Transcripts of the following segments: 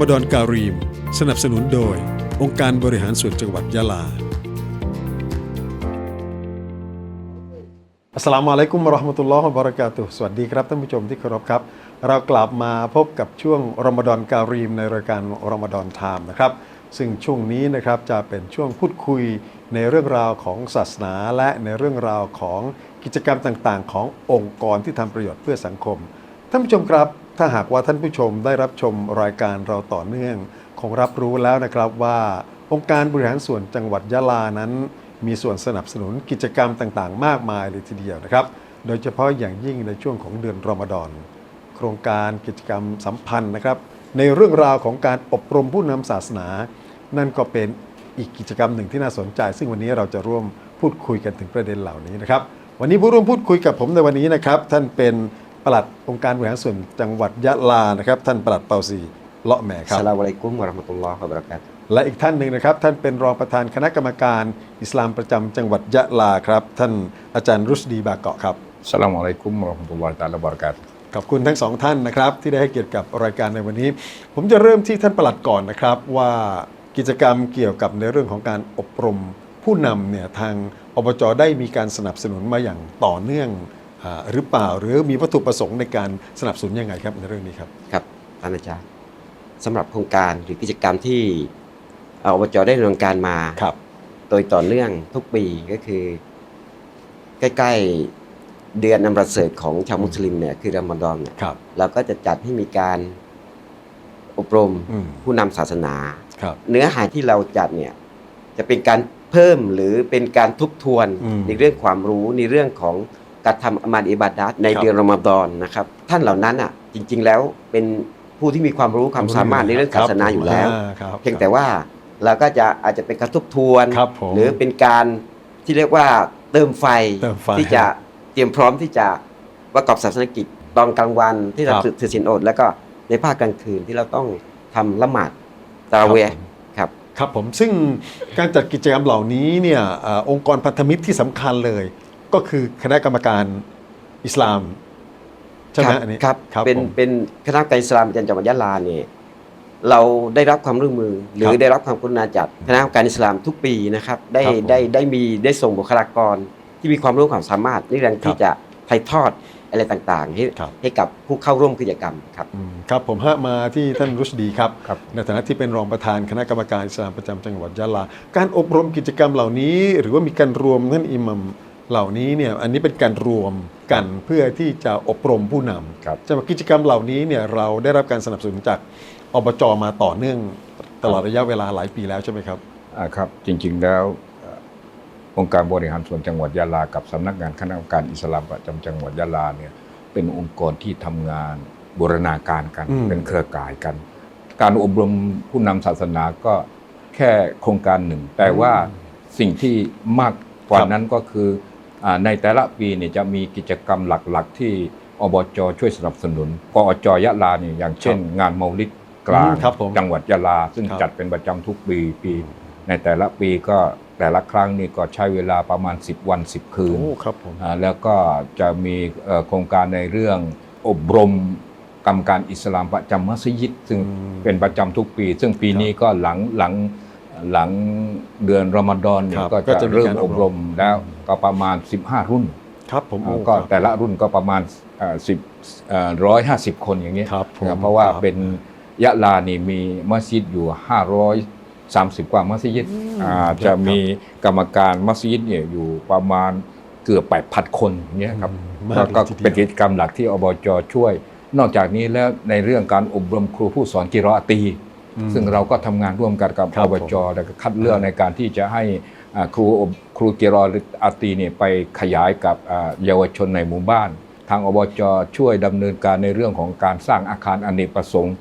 มฎอนการีม สนับสนุนโดย องค์การบริหารส่วนจังหวัดยะลาอัสลามุอะลัยกุมราะห์มะตุลลอฮ์บะเราะกาตุสวัสดีครับท่านผู้ชมที่เคารพครับ เรากลับมาพบกับช่วงรอมฎอนการีมในรายการรอมฎอนไทม์นะครับ ซึ่งช่วงนี้นะครับจะเป็นช่วงพูดคุยในเรื่องราวของศาสนาและในเรื่องราวของกิจกรรมต่างๆ ขององค์กรที่ทำประโยชน์เพื่อสังคมท่านผู้ชมครับ ถ้าหากว่าท่านผู้ชมได้รับชมรายการเราต่อเนื่อง คงรับรู้แล้วนะครับว่าองค์การบริหารส่วนจังหวัดยะลานั้น มีส่วนสนับสนุนกิจกรรมต่างๆ มากมายเลยทีเดียวนะครับ โดยเฉพาะอย่างยิ่งในช่วงของเดือนรอมฎอนโครงการกิจกรรมสัมพันธ์นะครับ ในเรื่องราวของการอบรมผู้นำศาสนา นั่นก็เป็นอีกกิจกรรมหนึ่งที่น่าสนใจ ซึ่งวันนี้เราจะร่วมพูดคุยกันถึงประเด็นเหล่านี้นะครับ วันนี้ผู้ร่วมพูดคุยกับผมในวันนี้นะครับ ท่านเป็น ปลัดองค์การบริหารส่วนจังหวัดยะลานะครับท่านปลัดเปาซีเลาะแหม่ครับสลามอะลัยกุมวะเราะห์มะตุลลอฮ์วะบะเราะกาตุฮ์และอีกท่านหนึ่งนะครับ ท่านเป็นรองประธานคณะกรรมการ อิสลามประจำจังหวัดยะลาครับ ท่านอาจารย์รุชดีบาเกาะครับ สลามอะลัยกุมวะเราะห์มะตุลลอฮิตะอาลาบะเราะกาตุฮ์ ขอบคุณทั้งสองท่านนะครับ ที่ได้ให้เกียรติกับรายการในวันนี้ ผมจะเริ่มที่ท่านประหลัดก่อนนะครับ ว่ากิจกรรมเกี่ยวกับในเรื่องของการอบรมผู้นำเนี่ยทางอบจได้มีการสนับสนุนมาอย่างต่อเนื่องอา หรือเปล่าหรือมีวัตถุประสงค์ในการสนับสนุนยังไงครับในเรื่องนี้ครับครับท่านอาจารย์สำหรับโครงการหรือกิจกรรมที่เอ่ออบจได้ดำเนินการมาครับโดยต่อเนื่องทุกปีก็คือ ใกล้ๆเดือนอันประเสริฐของชาวมุสลิมเนี่ยคือรอมฎอนเนี่ยครับเราก็จะจัดให้มีการอบรมอืมผู้นำศาสนาครับเนื้อหาที่เราจัดเนี่ยจะเป็นการเพิ่มหรือเป็นการทบทวนอืมในเรื่องความรู้ในเรื่องของ การทำอามาดอิบาดัตในครับเดือนรอมฎอนนะครับ ท่านเหล่านั้นอะจริง ๆ แล้วเป็นผู้ที่มีความรู้ความสามารถในเรื่องศาสนาอยู่แล้วาครับเพียงแต่ว่าเราก็จะอาจจะเป็นการทบทวนครับผมหรือเป็นการที่เรียกว่าเติมไฟเติมไฟที่จะเตรียมพร้อมที่จะประกอบศาสนกิจตอนกลางวันที่เราครับถือศีลอด แล้วก็ในภาคกลางคืนที่เราต้องทำละหมาดตะเราะเวห์ครับครับผมซึ่งการจัดกิจกรรมเหล่านี้เนี่ยอาองค์กรพันธมิตรที่สำคัญเลย ก็คือคณะกรรมการอิสลามใช่ไหมครับอันนี้ครับครับเป็นผมเป็นคณะกรรมการอิสลามประจำจังหวัดยะลาเนี่ยเราได้รับความร่วมมือหรืคอรับได้รับความกรุณาจากคณะกรรมการอิสลามทุกปีนะครับได้ครับผมได้ได้มีได้ส่งบุคลากรที่มีความรู้ความสามารถในเรื่องที่จะถ่ายทอดอะไรต่างๆให้ครับให้กับผู้เข้าร่วมกิจกรรมครับอืมครับผมฮะมาที่ท่านรุชดีครับครับ ในฐานะที่เป็นรองประธานคณะกรรมการอิสลามประจำจังหวัดยะลา การอบรมกิจกรรมเหล่านี้ หรือว่ามีการรวมท่านอิหมัม เหล่านี้เนี่ยอันนี้เป็นการรวมกันเพื่อที่จะอบรมผู้นำครับจะมากิจกรรมเหล่านี้เนี่ยเราได้รับการสนับสนุนจากอบจมาต่อเนื่องตลอดระยะเวลาหลายปีแล้วใช่ไหมครับอ่าครับจริงๆแล้วเอ่อองค์การบริหารส่วนจังหวัดยะลากับสำนักงานคณะกรรมการอิสลามประจำจังหวัดยะลาเนี่ยเป็นองค์กรที่ทำงานบูรณาการกันอืมเป็นเครือข่ายกัน การอบรมผู้นำศาสนาก็แค่โครงการหนึ่ง แต่ว่าสิ่งที่มากกว่านั้นก็คืออา ในแต่ละปีเนี่ยจะมีกิจกรรมหลักๆ ที่อบจช่วยสนับสนุนกอจยะลาเนี่ยอย่างเช่น งานเมาลิดกลางอืมครับผมจังหวัดยะลา ซึ่งครับจัดเป็นประจำทุกปีปี ในแต่ละปีก็แต่ละครั้งนี่ก็ใช้เวลาประมาณ 10 วัน 10 คืนโอ้ครับผมอ่าแล้วก็จะมีเอ่อโครงการในเรื่องอบรมกรรมการอิสลามประจำมัสยิด ซึ่งอืมเป็นประจำทุกปี ซึ่งปีครับนี้ก็หลังหลังหลังเดือนรอมฎอนเนี่คยรับก็ก็จะจะมีเริ่มการออบบรรมมแล้ว ก็ประมาณ 15 รุ่นครับผมอ่าโอ้ก็ครับแต่ละรุ่นก็ประมาณสิบร้อยห้าสิบคนอย่างเงี้ยครับผมนะเพราะว่าครับเป็นยะลานี่มีมัสยิดอยู่530กว่ามัสยิดอืมอ่าครับจะมีกรรมการมัสยิดเนี่ยอยู่ประมาณเกือบ8,000คนอย่างเงี้ยครับมากแล้วก็ลยทีดียวเป็นกิจกรรมหลักที่อบจช่วย นอกจากนี้แล้วในเรื่องการอบรมครูผู้สอนกิรออาตีอืมซึ่งเราก็ทำงานร่วมกันกับครับอบจแล้วก็คัดเลือกในการที่จะให้อ่า ครูครูกิรออาตีเนี่ยไปขยายกับเยาวชนในหมู่บ้าน ทางอบจช่วยดำเนินการในเรื่องของการสร้างอาคารอเนกประสงค์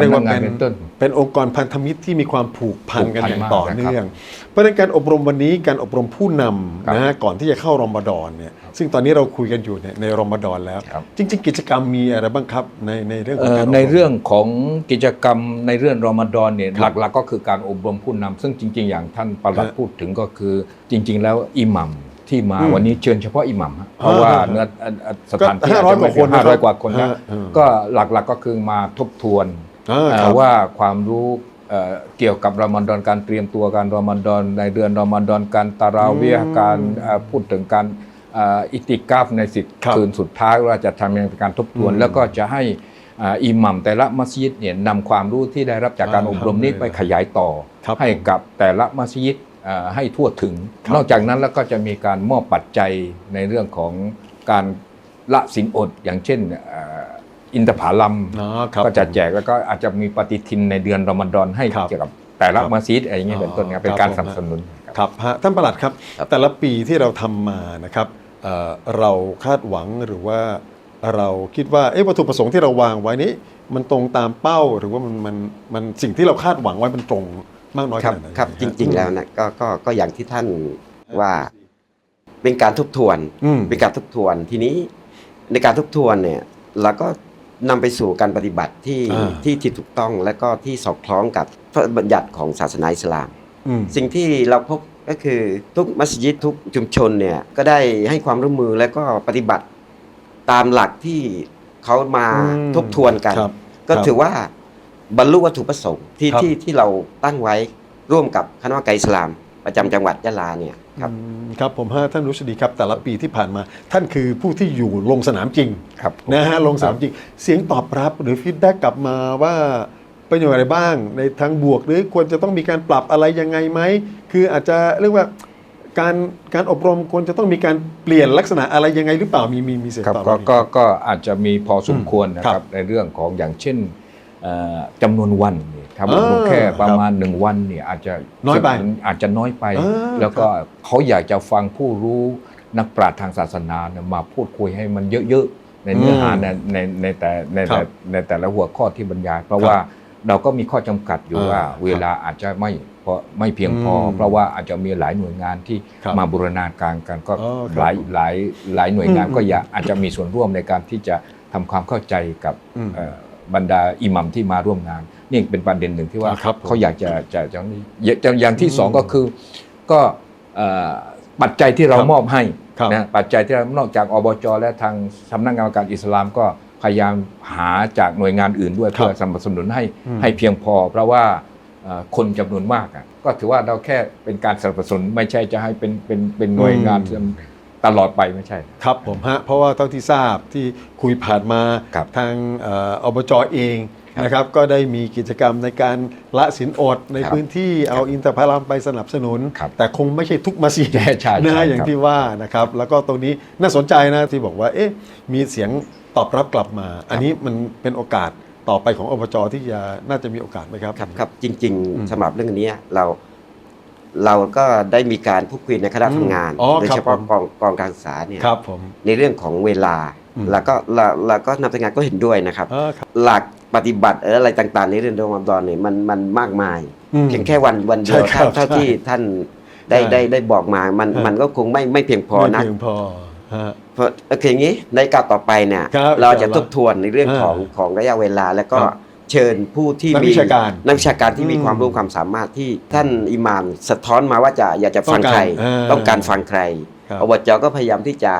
เรียกว่าสำนักงานเป็นเป็นต้นเป็นองค์กรพันธมิตรที่มีความผูกพันกันผูกพันอย่างมากต่อเนื่อง เพราะฉะนั้นการอบรมวันนี้การอบรมผู้นำครับนะฮะก่อนที่จะเข้ารอมฎอนเนี่ยซึ่งตอนนี้เราคุยกันอยู่เนี่ยในรอมฎอนแล้วครับจริง ๆ กิจกรรมมีอะไรบ้างครับในในเรื่องของเอ่อการบมในเรื่องของกิจกรรมในเรื่องรอมฎอนเนี่ยครับหลักๆก็คือการอบรมผู้นำซึ่งจริง ๆ อย่างท่านประหลัดฮะพูดถึงก็คือจริง ๆ แล้วอิหมัม ที่มาอืมวันนี้เชิญเฉพาะอิหมัมฮะเพราะว่าอ่าเนื้อเอ่อเอ่อสถานที่ก็500จจะไม่กว่าคนห้าร้อยนะครับกว่าคนนะฮะอืมก็หลักๆก็คือมาทบทวนอ่าเอ่อครับว่าความรู้เอ่อเกี่ยวกับรอมฎอนการเตรียมตัวการรอมฎอนในเดือนรอมฎอนการตาราเวียอืมการเอ่อพูดถึงการเอ่ออิติกาฟในสิบครับคืนสุดท้ายว่าจะทำยังไงเป็นการทบทวนอืมแล้วก็จะให้อ่าอิหมัมแต่ละมัสยิดเนี่ยนำความรู้ที่ได้รับจากการอ่าอบรมนี้ครับไปขยายต่อครับให้กับแต่ละมัสยิดเอ่อ ให้ทั่วถึงครับนอกจากนั้นแล้วก็จะมีการมอบปัจจัยในเรื่องของการละสินอดอย่างเช่นเอ่ออินทผลัมอ๋อครับก็จะแจกแล้วก็อาจจะมีปฏิทินในเดือนรอมฎอนให้ครับเกี่ยวกับแต่ละครับมัสยิดอะไรอย่างเงี้ยเป็นต้นครับเป็นครับการผมสนับสนุนครับครับฮะท่านประหลัดครับครับ แต่ละปีที่เราทำมานะครับเอ่อเราคาดหวังหรือว่าเราคิดว่าเอ๊ะวัตถุประสงค์ที่เราวางไว้นี้ มันตรงตามเป้าหรือว่ามันมันมันสิ่งที่เราคาดหวังไว้มันตรง มากน้อยครับขนาดไหนครับฮะจริง ๆ แล้วนะก็ก็ก็อย่างที่ท่านว่าเป็นการทบทวน อืม เป็นการทบทวนทีนี้ในการทบทวนเนี่ยเราก็นำไปสู่การปฏิบัติที่อ่า ที่ที่ถูกต้องและก็ที่สอดคล้องกับพระบัญญัติของศาสนาอิสลาม อืมสิ่งที่เราพบก็คือทุกมัสยิดทุกชุมชนเนี่ยก็ได้ให้ความร่วมมือและก็ปฏิบัติตามหลักที่เขามาอืมทบทวนกัน ครับ ก็ครับ ถือว่า บรรลุวัตถุประสงค์ที่ครับ ที่ที่เราตั้งไว้ร่วมกับคณะกรรมการอิสลาม ประจำจังหวัดยะลาเนี่ยครับ อืมครับผมฮะท่านรู้สดีครับ แต่ละปีที่ผ่านมา ท่านคือผู้ที่อยู่ลงสนามจริงครับ นะฮะลงสนามจริง เสียงตอบรับหรือฟีดแบ็กกลับมาว่าเป็นอย่างไรบ้างในทางบวกหรือควรจะต้องมีการปรับอะไรยังไงไหม คืออาจจะเรียกว่าการการอบรมควรจะต้องมีการเปลี่ยนลักษณะอะไรยังไงหรือเปล่ามีมีมีเสียงครับตอบก็รับก็ก็อาจจะมีพอสมควรนะคครัรับบ ในเรื่องของอย่างเช่นเอ่อ จำนวนวันเนี่ยถ้าอ่าบอกแค่ประครับมาณหนึ่งวันเนี่ยอาจจะน้อยไปอาจจะน้อยไปอ่าแล้วก็เขาอยากจะฟังผู้รู้นักปราชญ์ทางศาสนาเนี่ยมาพูดคุยให้มันเยอะๆ ในเนื้อหาอืมในในในแต่ในครัแต่บในแต่ละหัวข้อที่บรรยาย เพราะครับว่าเราก็มีข้อจำกัดอยู่อ่าว่าครับเวลาอาจจะไม่พอไม่เพียงพออมเพราะว่าอาจจะมีหลายหน่วยงานที่ครับมาบูรณาการกันก็อ๋อครับหลายหลายหลายหน่วยงานอืมก็อยากอาจจะมีส่วนร่วมในการที่จะทำความเข้าใจกับอืมเอ่อ บรรดาอิหมัมที่มาร่วมงาน นี่เป็นประเด็นหนึ่งที่ว่าอ่าครับผมเขาอยากจะจะจะอย่างอย่างที่สองอืมก็คือก็เอ่อปัจจัยที่เราครับมอบให้ครับนะปัจจัยที่เรานอกจากอบจและทางสำนักงานการอิสลามก็พยายามหาจากหน่วยงานอื่นด้วยครับเพื่อสนับสนุนให้อืม ให้เพียงพอ เพราะว่าเอ่อคนจำนวนมากอะก็ถือว่าเราแค่เป็นการสนับสนุนไม่ใช่จะให้เป็นเป็นเป็นหน่วยงานอืม ตลอดไปไม่ใช่ ครับผมฮะเพราะว่าเท่าที่ทราบที่คุยผ่านมาครับทางเอ่ออบจเองครับนะครับก็ได้มีกิจกรรมในการละสินอดในครับพื้นที่เอาอินทผลัมไปสนับสนุน ครับแต่คงไม่ใช่ทุกมัสยิดใช่ใช่นะใช่ฮะอย่างครับ ที่ว่านะครับแล้วก็ตรงนี้น่าสนใจนะที่บอกว่าเอ๊ะมีเสียงตอบรับกลับมา อันนี้มันเป็นโอกาสต่อไปของอบจที่จะน่าจะมีโอกาสไหมครับ ครับครับจริง อืม ๆสำหรับเรื่องนี้เรา เราก็ได้มีการพูดคุยในคณะทำงานอืมอ๋อโดยครับเฉพาะผม กองกองการศึกษาเนี่ยครับผม ในเรื่องของเวลา อืม แล้วก็เราเราก็นำทำงานก็เห็นด้วยนะครับอ่าครับหลักปฏิบัติเอออะไรต่างๆ ในเรื่องรอมฎอนเนี่ยมันมันมากมาย อืม เพียงแค่วันวันเดียวใช่ครับเท่าเท่าใช่ที่ท่านได้ใช่ได้ได้บอกมา มันฮะมันก็คงไม่ไม่เพียงพอไม่นักเพียงพอฮะ เพราะโอเคอย่างนี้ในการต่อไปเนี่ย ครับเราจะอินชาอัลลอฮ์ทบทวนในเรื่องของอ่าของระยะเวลาแล้วก็ครับ เชิญผู้ที่นักมีวิชาการนักวิชาการที่มีอืมความรู้ความสามารถที่ท่านอิหม่ามสะท้อนมาว่าจะอยากจะฟังต้องการใครอ่าต้องการฟังใครครับ อบจก็พยายามที่จะ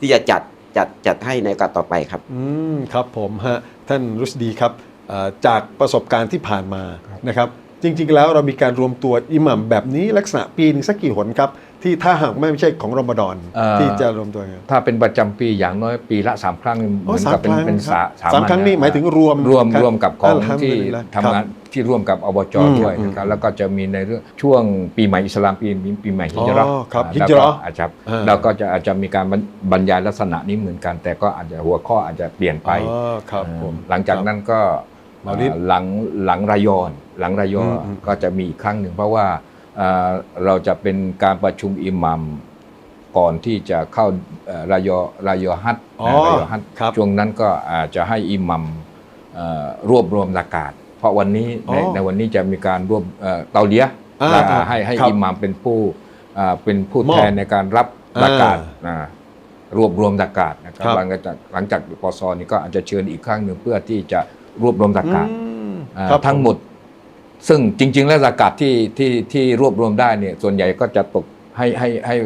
ที่จะจัดจัดจัดให้ในโอกาสต่อไปครับ อืมครับผมฮะท่านรุชดีครับเอ่อจากประสบการณ์ที่ผ่านมานะครับ จริงๆแล้วเรามีการรวมตัวอิหมัมแบบนี้ลักษณะปีหนึงสักกี่หนครับ ที่ถ้าหากไม่ใช่ของรอมฎอนเอ่อ ที่จะรวมตัวกันถ้าเป็นประจำปีอย่างน้อยปีละสามครั้งเหโอ้มือนสามกับเป็นครั้งเป็นครัสาบสามครั้งนี่หมายถึงรวมรวมครับรวมกับของอัลฮัมดุที่ลิลละทำงานที่ร่วมกับอบจอืมด้วยอืมนะครับแล้วก็จะมีในเรื่องช่วงปีใหม่อิสลามปีปีใหม่ฮิจเราะห์อ๋อครับอ่าฮิจเราะห์แล้วก็อาจจะอ่าเราก็จะอาจจะมีการบรรบรรยายลักษณะนี้เหมือนกัน แต่ก็อาจจะหัวข้ออาจจะเปลี่ยนไป อ๋อครับผม หลังจากนั้นก็เมาลิดเอ่อหลังหลังรายอนหลังรายออืมอืม ก็จะมีอีกครั้งหนึ่งเพราะว่า เอ่อเราจะเป็นการประชุมอิหมัมก่อนที่จะเข้าเอ่อรายอรายอฮัตอ๋อนะรายอฮัตครับช่วงนั้นก็อาจจะให้อิหมัมเอ่อรวบรวมอากาศเพราะวันนี้ในอ๋อในวันนี้จะมีการรวบเอ่อเตาเลียะอ่าและให้ให้ครับอิหมัมเป็นผู้อ่าเป็นผู้มอบแทนในการรับอากาศอ่านะรวบรวมอากาศนะครับครับหลังจากหลังจากปซนี้ก็อาจจะเชิญอีกครั้งหนึ่งเพื่อที่จะรวบรวมอากาศอืมอ่าครับทั้งหมด ซึ่งจริง ๆ แล้วอากาศที่ที่ที่รวบรวมได้เนี่ยส่วนใหญ่ก็จะตกให้ให้ให้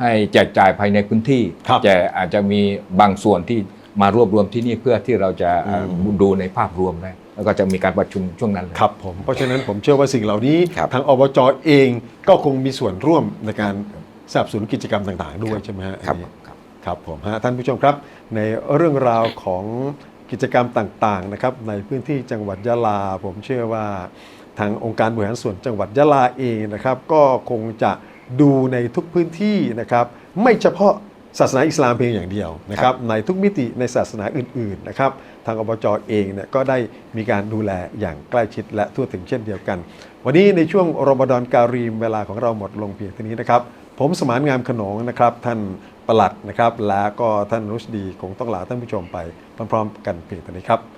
ให้แจกจ่ายภายในพื้นที่ครับแต่อาจจะมีบางส่วนที่มารวบรวมที่นี่เพื่อที่เราจะเอ่ออมดูในภาพรวมได้แล้วก็จะมีการประชุมช่วงนั้นเลย ครับผมเพราะฉะนั้นผมเชื่อว่าสิ่งเหล่านี้ ครับทางอบจเองก็คงมีส่วนร่วมในการสนับสนุนกิจกรรมต่างๆ ด้วยใช่ไหมฮะครับ อันนี้ครับครับผมฮะท่านผู้ชมครับ ในเรื่องราวของกิจกรรมต่างๆนะครับในพื้นที่จังหวัดยะลา ผมเชื่อว่า ทางองค์การบริหารส่วนจังหวัดยะลาเองนะครับ ก็คงจะดูในทุกพื้นที่นะครับ ไม่เฉพาะศาสนาอิสลามเพียงอย่างเดียวนะครับ ในทุกมิติในศาสนาอื่นๆนะครับ ทางอบจเองเนี่ยก็ได้มีการดูแลอย่างใกล้ชิดและทั่วถึงเช่นเดียวกัน วันนี้ในช่วงรอมฎอนการีมเวลาของเราหมดลงเพียงเท่านี้นะครับ ผมสมานงามขนงนะครับ ท่านประหลัดนะครับ และก็ท่านรุชดีคงต้องลาท่านผู้ชมไปพร้อมๆ กันเพียงเท่านี้ครับ